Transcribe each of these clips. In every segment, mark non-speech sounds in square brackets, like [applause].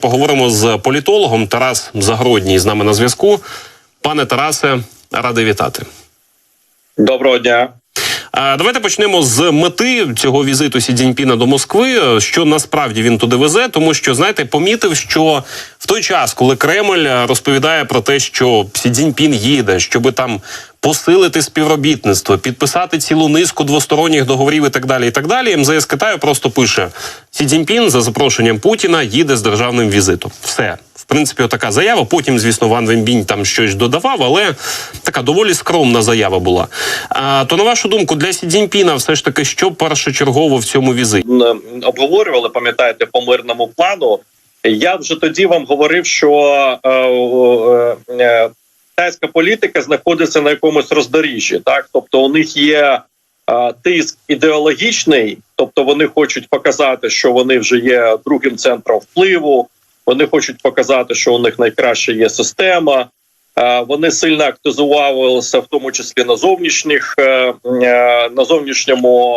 Поговоримо з політологом Тарас Загородній з нами на зв'язку. Пане Тарасе, радий вітати. Доброго дня. А, Давайте почнемо з мети цього візиту Сі Цзіньпіна до Москви. Що насправді він туди везе, тому що знаєте, помітив, що в той час, коли Кремль розповідає про те, що Сі Цзіньпін їде, щоб там посилити співробітництво, підписати цілу низку двосторонніх договорів і так далі. І так далі. МЗС Китаю просто пише: Сі Цзіньпін за запрошенням Путіна їде з державним візитом. Все. Принципі, така заява. Потім, звісно, Ван Венбінь там щось додавав, але така доволі скромна заява була. А, то на вашу думку, для Сі Цзіньпіна все ж таки, що першочергово в цьому візиті? Обговорювали, пам'ятаєте, по мирному плану. Я вже тоді вам говорив, що е, е, е, політика знаходиться на якомусь роздоріжжі. Так, тобто у них є е, тиск ідеологічний, тобто вони хочуть показати, що вони вже є другим центром впливу. Вони хочуть показати, що у них найкраща є система. Е, Вони сильно активізувалися, в тому числі на зовнішніх е, е, на зовнішньому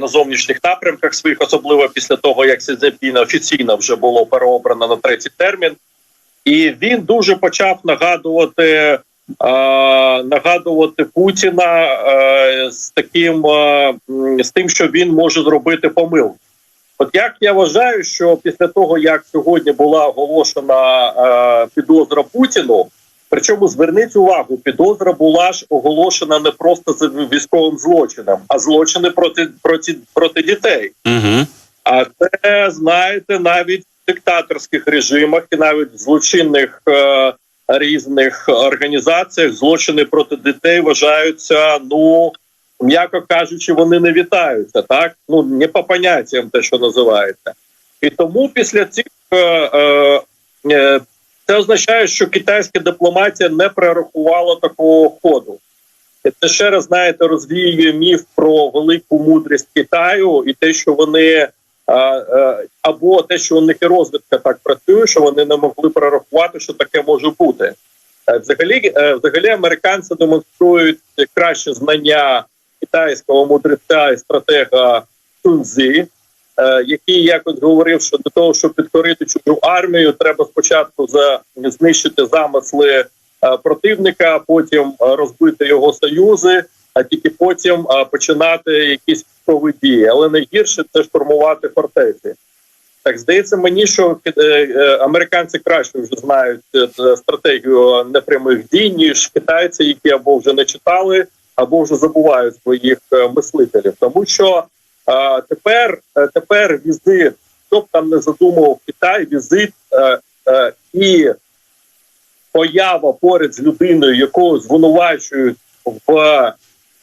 на зовнішніх напрямках своїх, особливо після того, як Сі Цзіньпіна офіційно вже було переобрано на третій термін, і він дуже почав нагадувати нагадувати Путіна з таким з тим, що він може зробити помилку. От як я вважаю, що після того як сьогодні була оголошена е, підозра Путіну, причому зверніть увагу, підозра була ж оголошена не просто за військовим злочином, а злочини проти проти проти дітей. Угу. А це знаєте, навіть в диктаторських режимах і навіть в злочинних е, різних організаціях злочини проти дітей вважаються, ну м'яко кажучи, вони не вітаються. Так ну не по поняттям, те, що називається, і тому після цих е, е, е, це означає, що китайська дипломатія не прорахувала такого ходу. Це ще раз знаєте, розвіює міф про велику мудрість Китаю і те, що вони а, а, або те, що у них і розвідка так працює, що вони не могли прорахувати, що таке може бути. Е, Взагалі, е, взагалі, американці демонструють краще знання китайського мудреця і стратега Сунзі, е, який якось говорив, що для того, щоб підкорити чужу армію, треба спочатку за знищити замисли е, противника, потім розбити його союзи, а тільки потім е, починати якісь військові дії. Але найгірше це штурмувати фортеці. Так здається мені, що американці краще вже знають стратегію непрямих дій, ніж китайці, які або вже не читали, або вже забувають своїх е, мислителів. Тому що е, тепер, е, тепер візит, хто б там не задумував Китай, візит е, е, і поява поряд з людиною, якого звинувачують в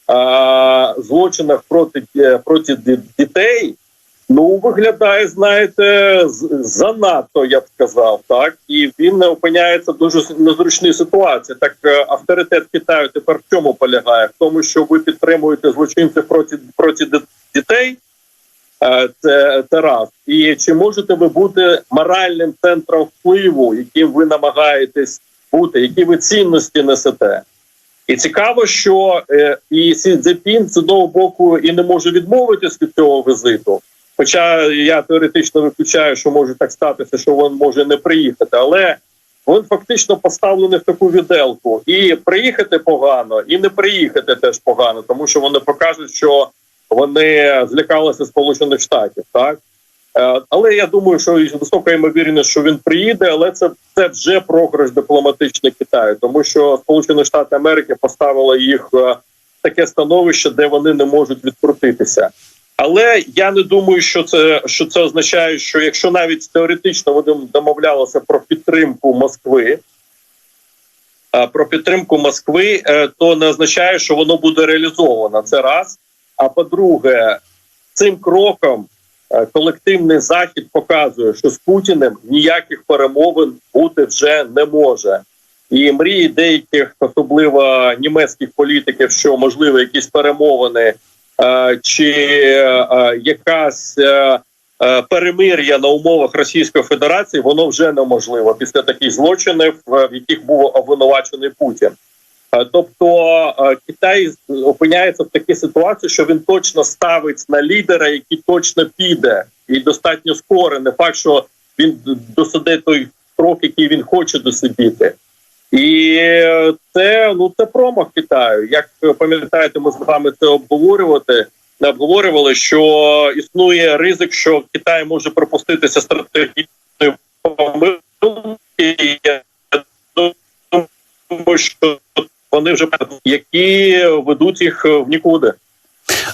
е, злочинах проти, е, проти дітей. Ну, виглядає, знаєте, занадто, я б сказав, так і він не опиняється в дуже незручній ситуації. Так е, авторитет Китаю тепер в чому полягає? В тому, що ви підтримуєте злочинців проти проти дітей. Е, Це, це. І чи можете ви бути моральним центром впливу, яким ви намагаєтесь бути, які ви цінності несете? І цікаво, що е, і Сі з одного боку і не може відмовитись від цього візиту. Хоча я теоретично виключаю, що може так статися, що він може не приїхати, але він фактично поставлений в таку віделку. І приїхати погано, і не приїхати теж погано, тому що вони покажуть, що вони злякалися Сполучених Штатів. Так Е, але я думаю, що висока ймовірність, що він приїде, але це, це вже програш дипломатичний Китаю, тому що Сполучені Штати Америки поставили їх е, в таке становище, де вони не можуть відкрутитися. Але я не думаю, що це що це означає, що якщо навіть теоретично вони домовлялися про підтримку Москви, про підтримку Москви, е, то не означає, що воно буде реалізовано. Це раз. А по-друге, цим кроком е, колективний захід показує, що з Путіним ніяких перемовин бути вже не може. І мрії деяких, особливо німецьких політиків, що можливо якісь перемовини чи е, якась е, е, перемир'я на умовах Російської Федерації, воно вже неможливо після таких злочинів, е, в яких був обвинувачений Путін. Е, Тобто е, Китай опиняється в такій ситуації, що він точно ставить на лідера, який точно піде, і достатньо скоро. Не факт, що він досидить той строк, який він хоче досидіти. І це ну це промах Китаю. Як пам'ятаєте, ми з вами це обговорювати не обговорювали, що існує ризик, що Китай може пропуститися стратегічної помилки. Думаю, що вони вже які ведуть їх в нікуди.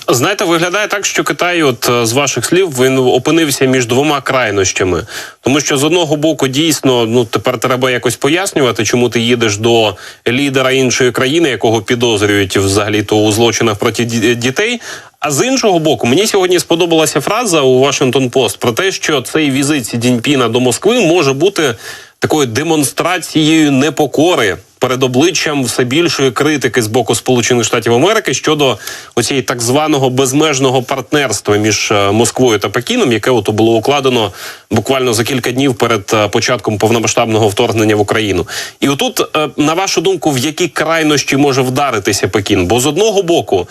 Знаєте, виглядає так, що Китай, от е, з ваших слів, він опинився між двома крайнощами. Тому що з одного боку дійсно ну тепер треба якось пояснювати, чому ти їдеш до лідера іншої країни, якого підозрюють взагалі то у злочинах проти дітей. А з іншого боку, мені сьогодні сподобалася фраза у Вашингтон Пост про те, що цей візит Сі Дзіньпіна до Москви може бути такою демонстрацією непокори перед обличчям все більшої критики з боку Сполучених Штатів Америки щодо оцієї так званого безмежного партнерства між е, Москвою та Пекіном, яке от було укладено буквально за кілька днів перед е, початком повномасштабного вторгнення в Україну. І отут, е, на вашу думку, в які крайнощі може вдаритися Пекін? Бо з одного боку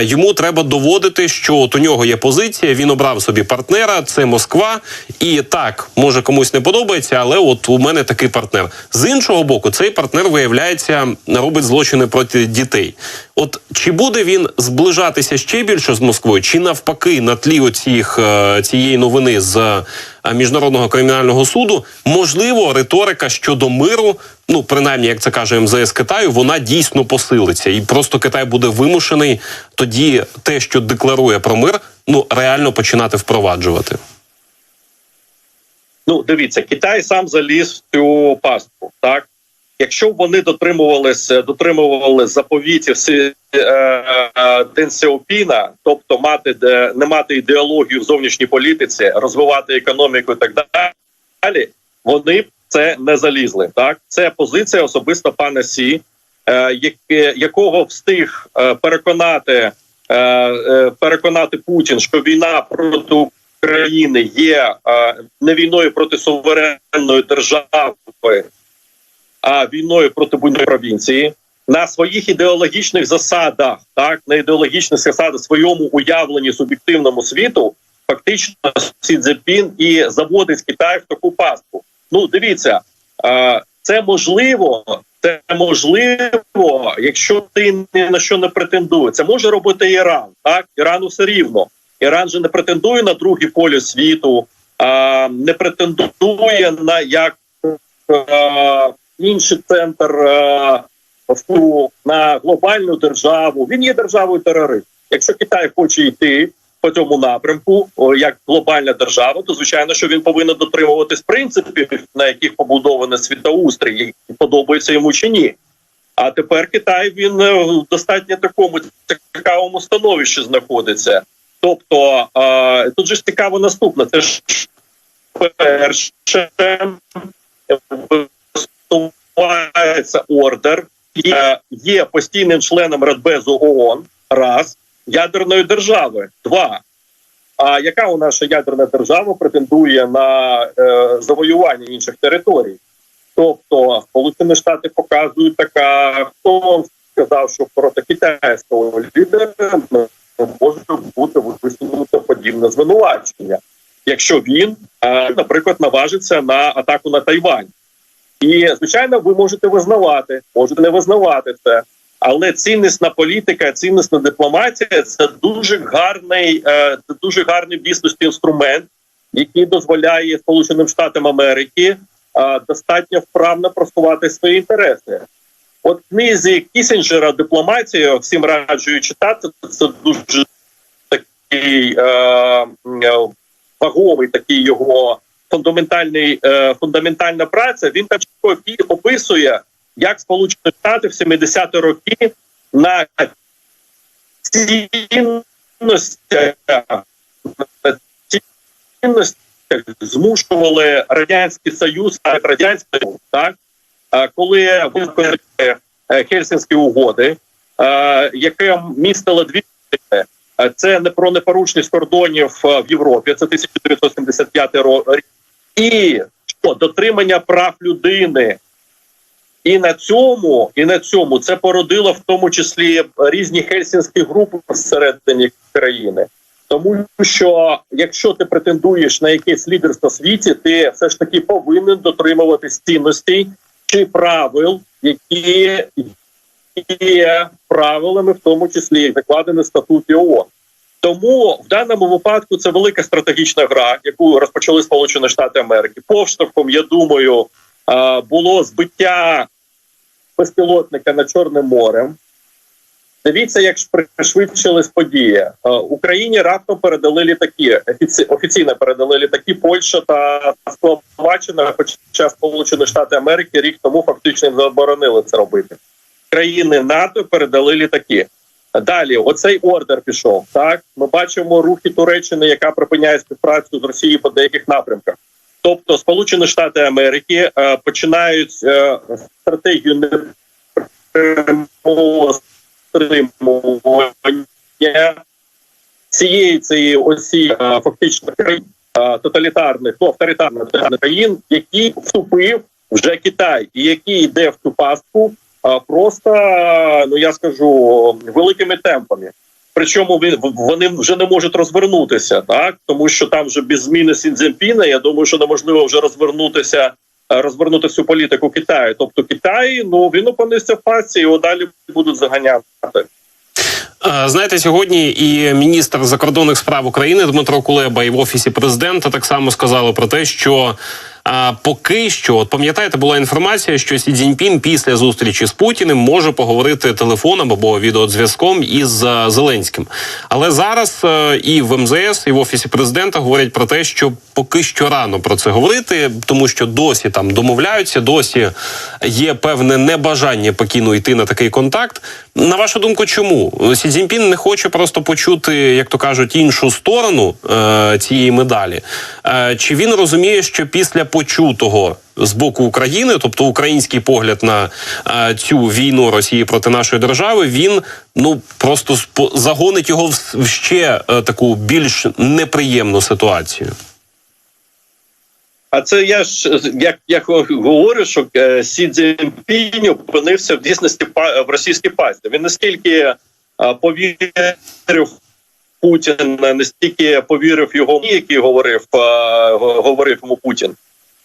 йому треба доводити, що от у нього є позиція. Він обрав собі партнера, це Москва, і так може комусь не подобається, але от у мене такий партнер. З іншого боку, цей партнер виявляється робить злочини проти дітей. От чи буде він зближатися ще більше з Москвою, чи навпаки на тлі оцих, е, цієї новини з міжнародного кримінального суду, можливо, риторика щодо миру, ну принаймні, як це каже МЗС Китаю, вона дійсно посилиться, і просто Китай буде вимушений тоді те, що декларує про мир, ну реально починати впроваджувати. Ну, дивіться, Китай сам заліз в цю пастку. Так, якщо вони дотримувалися, дотримували заповітів е, е, Сяопіна, тобто мати де не мати ідеологію в зовнішній політиці, розвивати економіку і так далі, вони б це не залізли. Так, це позиція особисто пана Сі, е, якого встиг е, переконати. е, е, Переконати Путін, що війна проти України є е, не війною проти суверенної держави, а війною проти будь-якої провінції на своїх ідеологічних засадах, так на ідеологічних засадах, своєму уявленні суб'єктивному світу, фактично Сі Цзепін і заводить Китай в таку пастку. Ну, дивіться, це можливо. Це можливо, якщо ти ні на що не претендує. Це може робити Іран. Так, Ірану все рівно. Іран же не претендує на друге поле світу, а не претендує на як інший центр е, впливу на глобальну державу. Він є державою терорист. Якщо Китай хоче йти по цьому напрямку, як глобальна держава, то звичайно, що він повинен дотримуватись принципів, на яких побудований світоустрій, які подобаються йому чи ні. А тепер Китай він е, в достатньо такому цікавому становищі знаходиться. Тобто е, тут же ж цікаво наступне. Це ж перше висувається ордер, і е, є постійним членом Радбезу ООН, раз ядерної держави. Два. А яка у наша ядерна держава претендує на е, завоювання інших територій? Тобто Сполучені Штати показують така, хто сказав, що проти китайського лідера може бути висунуто подібне звинувачення, якщо він, е, наприклад, наважиться на атаку на Тайвань. І звичайно, ви можете визнавати, можете не визнавати це. Але ціннісна політика, ціннісна дипломатія це дуже гарний, е, це дуже гарний бізнесний інструмент, який дозволяє Сполученим Штатам Америки е, достатньо вправно просувати свої інтереси. От книзі Кісінджера дипломатія всім раджую читати. Це дуже такий е, е, ваговий такий його фундаментальний е, фундаментальна праця. Він там чітко описує, як Сполучені Штати в 70-ті роки на цінностях, змушували радянський союз, радянський так коли виконали е, Хельсінські угоди, яке містило дві це не про непорушність кордонів е, в Європі. Це 1975 рік. І що дотримання прав людини. І на цьому, і на цьому це породило в тому числі різні хельсінські групи всередині країни. Тому що якщо ти претендуєш на якесь лідерство в світі, ти все ж таки повинен дотримуватись цінностей чи правил, які є правилами, в тому числі закладені в статуті ООН. Тому в даному випадку це велика стратегічна гра, яку розпочали Сполучені Штати Америки. Повштовхом, я думаю, було збиття безпілотника над Чорним морем. Дивіться, як пришвидшились події. Україні раптом передали літаки. Офіційно передали літаки Польща та Словаччина, хоча Сполучені Штати Америки рік тому фактично заборонили це робити. Країни НАТО передали літаки. Далі, оцей ордер пішов. Так, ми бачимо рухи Туреччини, яка припиняє співпрацю з Росією по деяких напрямках. Тобто, Сполучені Штати Америки е, починають е, стратегію непрямого стримування цієї цієї осі е, фактично країн е, тоталітарних, ну, авторитарних країн, які вступив вже Китай, і який йде в цю пастку просто, ну я скажу, великими темпами. Причому вони вже не можуть розвернутися, так тому що там вже без зміни Сінземпіна, я думаю, що неможливо вже розвернутися, е, розвернути всю політику Китаю. Тобто Китай, ну він опинився в пастці, його далі будуть заганяти. Знаєте, сьогодні і міністр закордонних справ України Дмитро Кулеба і в офісі президента так само сказали про те, що а, поки що, от пам'ятаєте, була інформація, що Сі Цзіньпін після зустрічі з Путіним може поговорити телефоном або відеодзв'язком із е, Зеленським. Але зараз е, і в МЗС, і в офісі президента говорять про те, що поки що рано про це говорити, тому що досі там домовляються, досі є певне небажання покійно йти на такий контакт. На вашу думку, чому Сі Цзіньпін не хоче просто почути, як то кажуть, іншу сторону е, цієї медалі? Е, чи він розуміє, що після почутого з боку України, тобто український погляд на е, цю війну Росії проти нашої держави, він ну просто загонить його в ще е, таку більш неприємну ситуацію? А це я ж як, як говорю, що е, Сі Цзіньпінь опинився в дійсності в російській пасті. Він настільки е, повірив Путіна, настільки повірив його, який говорив, е, говорив йому Путін,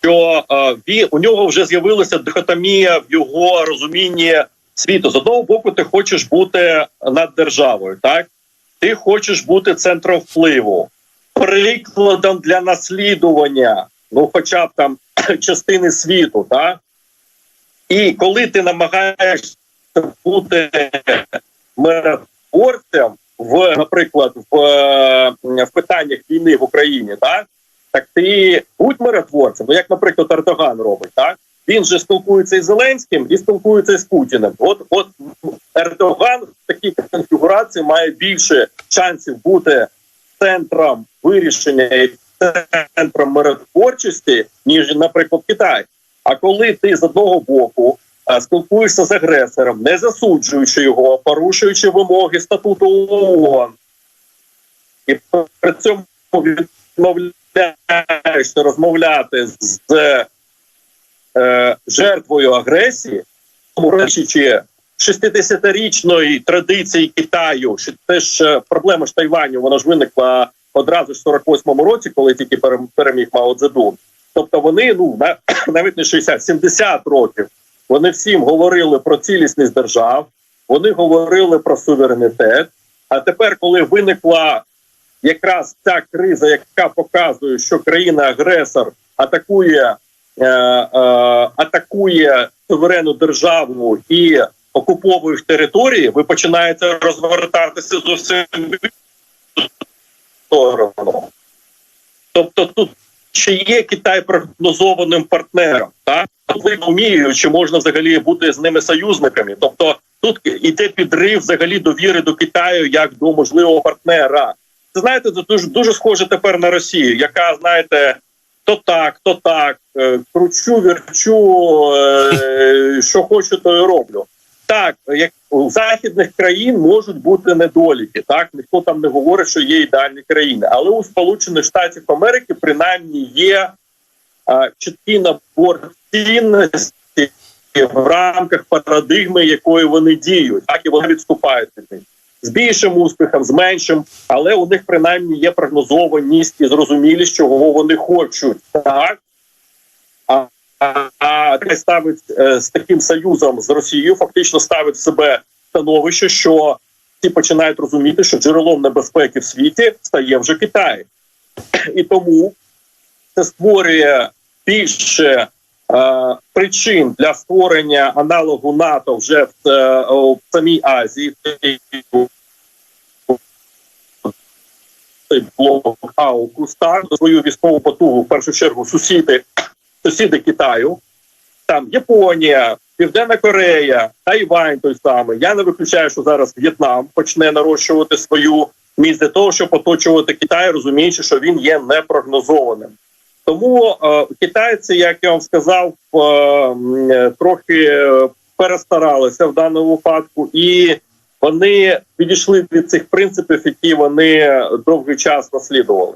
що він у нього вже з'явилася дихотомія в його розумінні світу. З одного боку, ти хочеш бути над державою, так ти хочеш бути центром впливу, прикладом для наслідування ну хоча б там [clears throat] частини світу, так? І коли ти намагаєшся бути миротворцем в, наприклад, в, е, в питаннях війни в Україні, так? Так ти будь миротворцем, ну як, наприклад, Ердоган робить, так? Він же спілкується із Зеленським і спілкується з Путіним. От от Ердоган в такій конфігурації має більше шансів бути центром вирішення центром миротворчості, ніж, наприклад, Китай. А коли ти з одного боку спілкуєшся з агресором, не засуджуючи його, порушуючи вимоги статуту ООН, і при цьому відмовляєшся розмовляти з е, жертвою агресії, тому речі, 60-річної традиції Китаю, що теж е, проблема ж Тайваню, вона ж виникла одразу ж в 48-му році, коли тільки переміг Мао Цзедун. Тобто вони ну на [clears throat] навіть не 60, 70 років. Вони всім говорили про цілісність держав, вони говорили про суверенітет. А тепер, коли виникла якраз ця криза, яка показує, що країна-агресор атакує, е, е, атакує суверенну державу і окуповує їх території, ви починаєте розвертатися зовсім сторону. Тобто тут чи є Китай прогнозованим партнером, так ви вміють, чи можна взагалі бути з ними союзниками. Тобто тут іде підрив взагалі довіри до Китаю як до можливого партнера. Це знаєте, це дуже дуже схоже тепер на Росію, яка знаєте. То так, то так, е, кручу, вірчу, е, [laughs] що хочу, то і роблю. Так, як у західних країн можуть бути недоліки, так ніхто там не говорить, що є ідеальні країни, але у Сполучених Штатів Америки принаймні є а, чіткий набор цінностей в рамках парадигми, якої вони діють, так і вони відступають від них. з більшим успіхом, з меншим, але у них принаймні є прогнозованість і зрозумілість, чого вони хочуть. Так Китай ставить е, з таким союзом з Росією, фактично ставить себе становище, що всі починають розуміти, що джерелом небезпеки в світі стає вже Китай, [clears throat] і тому це створює більше е, причин для створення аналогу НАТО вже в, е, в самій Азії. Блок Аукус, так, свою військову потугу в першу чергу сусіди, сусіди Китаю, там Японія, Південна Корея, Тайвань той самий. Я не виключаю, що зараз В'єтнам почне нарощувати свою міць для того, щоб оточувати Китай, розуміючи, що він є непрогнозованим. Тому е, китайці, як я вам сказав, е, е, трохи е, перестаралися в даному випадку, і вони відійшли від цих принципів, які вони довгий час наслідували.